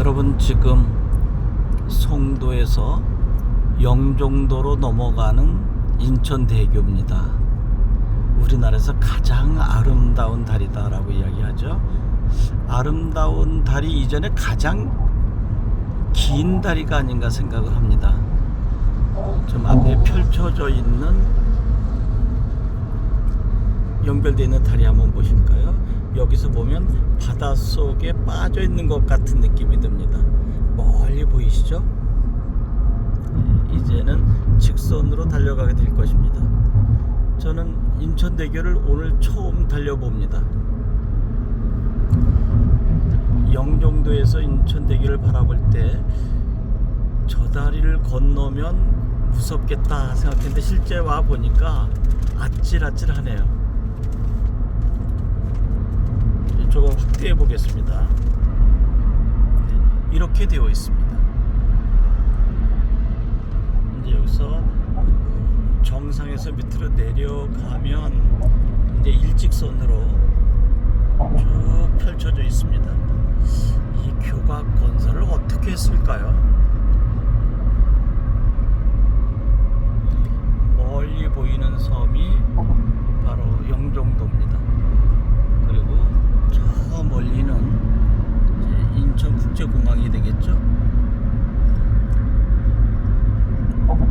여러분 지금 송도에서 영종도로 넘어가는 인천대교입니다. 우리나라에서 가장 아름다운 다리다라고 이야기하죠. 아름다운 다리 이전에 가장 긴 다리가 아닌가 생각을 합니다. 좀 앞에 펼쳐져 있는 연결되어 있는 다리 한번 보실까요? 여기서 보면 바닷속에 빠져 있는 것 같은 느낌이 듭니다. 멀리 보이시죠? 네, 이제는 직선으로 달려가게 될 것입니다. 저는 인천대교를 오늘 처음 달려봅니다. 영종도에서 인천대교를 바라볼 때 저 다리를 건너면 무섭겠다 생각했는데 실제 와 보니까 아찔아찔하네요. 조금 확대해 보겠습니다. 네, 이렇게 되어 있습니다. 이제 여기서 정상에서 밑으로 내려가면 이제 일직선으로 쭉 펼쳐져 있습니다. 이 교각 건설을 어떻게 했을까요? 국제공항이 되겠죠?